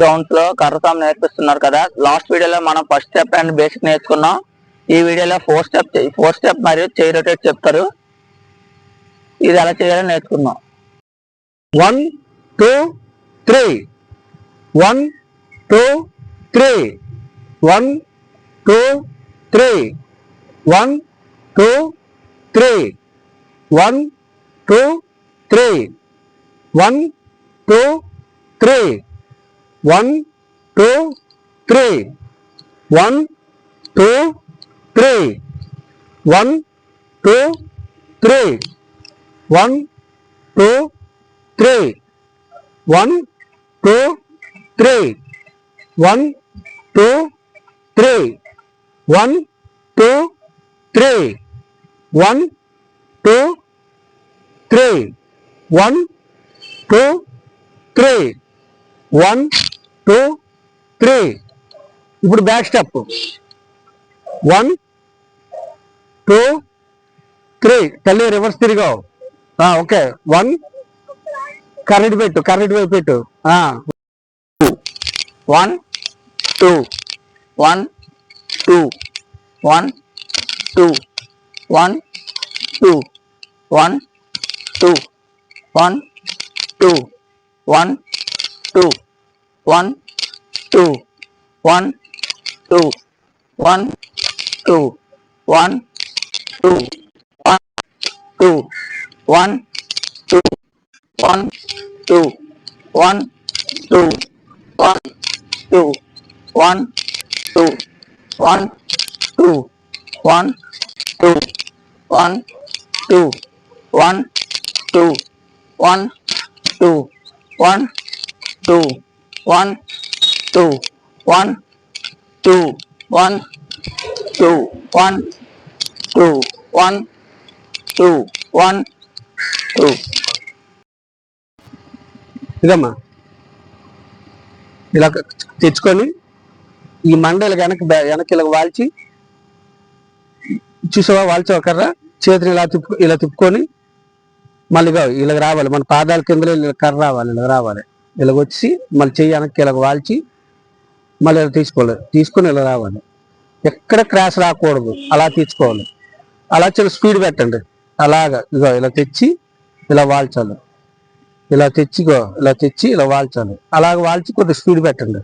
గ్రౌండ్స్లో కర్రసాం నేర్పిస్తున్నారు కదా. లాస్ట్ వీడియోలో మనం ఫస్ట్ స్టెప్ అండ్ బేసిక్ నేర్చుకున్నాం. ఈ వీడియోలో ఫోర్ స్టెప్ ఫోర్ స్టెప్ మరియు చేయి రొటేట్ చెప్తారు. ఇది ఎలా చేయాలో నేర్చుకున్నాం one two three one two three one two three one two three one two three one two three one two three one two three one two three one two three one two three one two three one two three one two three one two three one two three. ఇప్పుడు back step one two three తల్లి reverse తిరిగావు. Okay one current పెట్టు current వైపు పెట్టు. One two one two one two one two one two one two one two one two one two one two one two one two one two one two one two one two one two one two one two one two one two one two one two one two one two one two one two one two one two ఇదమ్మా. ఇలా తెచ్చుకొని ఈ మండలి వెనక వెనక ఇలా వాల్చి చూసావా? వాల్చావా కర్రా? చేతిని ఇలా తిప్పు ఇలా తిప్పుకొని మళ్ళీ ఇలా ఇలాగ రావాలి. మన పాదాల కింద ఇలా కర్ర రావాలి ఇలా రావాలి. ఇలా వచ్చి మళ్ళీ చెయ్యి వెనక్కి ఇలాగ వాల్చి మళ్ళీ ఇలా తీసుకోవాలి. తీసుకొని ఇలా రావాలి. ఎక్కడ క్రాష్ రాకూడదు. అలా తీసుకోవాలి. అలా చాలా స్పీడ్ పెట్టండి. అలాగ. ఇగో ఇలా తెచ్చి ఇలా వాల్చాలి. ఇలా తెచ్చిగో ఇలా తెచ్చి ఇలా వాల్చాలి. అలాగ వాల్చి కొద్దిగా స్పీడ్ పెట్టండి.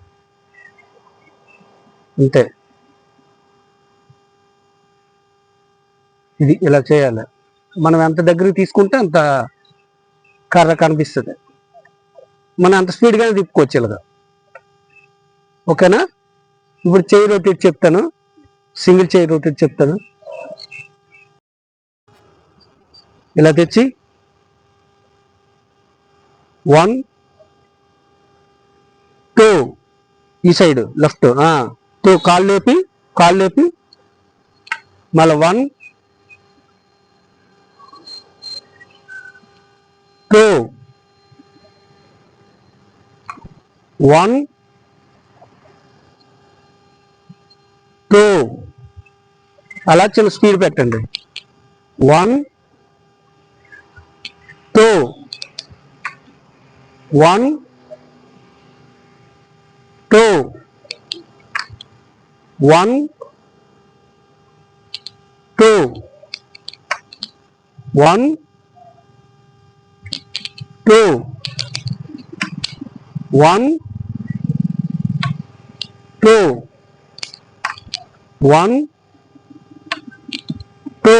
అంతే. ఇది ఇలా చేయాలి. మనం ఎంత దగ్గరికి తీసుకుంటే అంత కర్ర కనిపిస్తుంది. మనం అంత స్పీడ్గానే తిప్పుకోవచ్చు ఇలాగా. ఓకేనా? ఇప్పుడు చేయి రొటేట్ చెప్తాను. సింగిల్ చేయి రొటేట్ చెప్తాను. ఇలా తెచ్చి. వన్ టూ ఈ సైడ్ లెఫ్ట్ టూ కాళ్ళు లేపి కాళ్ళు లేపి మళ్ళీ వన్ టూ వన్ టూ. అలా చిన్న స్పీడ్ పెట్టండి. One two. One two. One two. One two. One two one two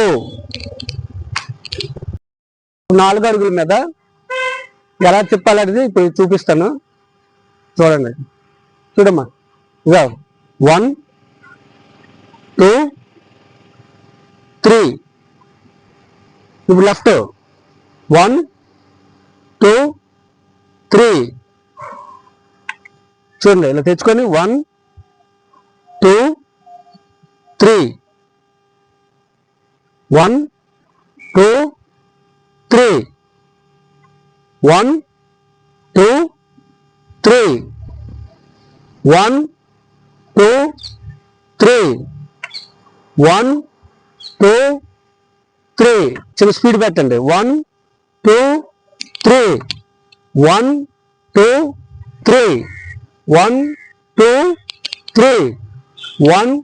నాలుగు అడుగుల మీద ఎలా తిప్పాలనేది ఇప్పుడు చూపిస్తాను. చూడండి. చూడమ్మా. ఇదా వన్ టూ త్రీ ఇప్పుడు లెఫ్ట్ వన్ టూ త్రీ చూడండి. ఇలా తెచ్చుకొని one two three. One two three. One two three. One two three. One two three. చిన్న స్పీడ్ పెట్టండి. One two three. One two three. One two three. One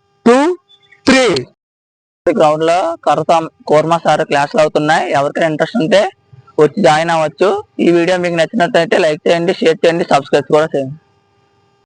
గ్రౌండ్లో కరత korma sir క్లాసులు అవుతున్నాయి. ఎవరికైనా interest ఉంటే వచ్చి జాయిన్ అవ్వచ్చు. ఈ వీడియో మీకు నచ్చినట్లయితే లైక్ చేయండి షేర్ చేయండి సబ్స్క్రైబ్ కూడా చేయండి.